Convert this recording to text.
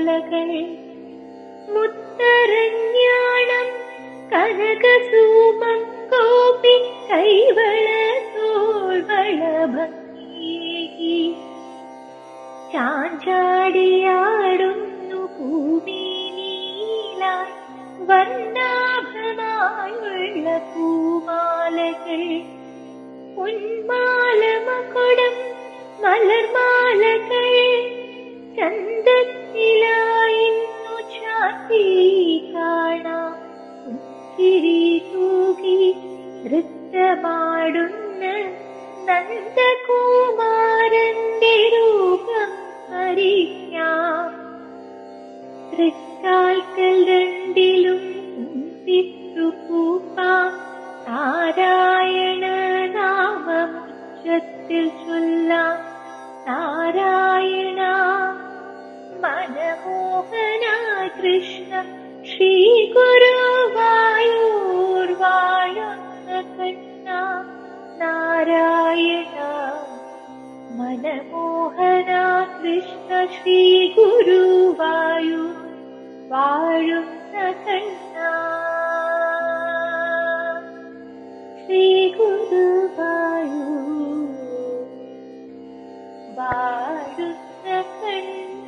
പൊന്തളകൾ മുത്തരഞ്ഞാണം കനകസൂമം കോപി കൈവള തോൾവള ഭംഗി ചാഞ്ചാടിയാടുന്നു ഭൂമിയിലായി വർണാഭമായുള്ള പൂമാലകൾ. ഉന്മാലമകുടം മലർമാലകൾ ചന്തത്തിലായിന്നു ചാത്തി കാണാം. തൂകി നൃത്തമാടുന്ന നന്ദകുമാരന്റെ രൂപം അറിയാം. തൃക്കാൽക്കൽ രണ്ടിലും കുമ്പിട്ടു പൂപ്പാം. നാരായണ നാമമുച്ചത്തിൽ ചൊല്ലാം. നാരായണ कृष्ण श्रीगुरुवायुर्वायुखन्ना नारायणा। मनमोहना कृष्ण श्रीगुरुवायु वायु स कण्णा श्रीगुरुवायु वाु सखण्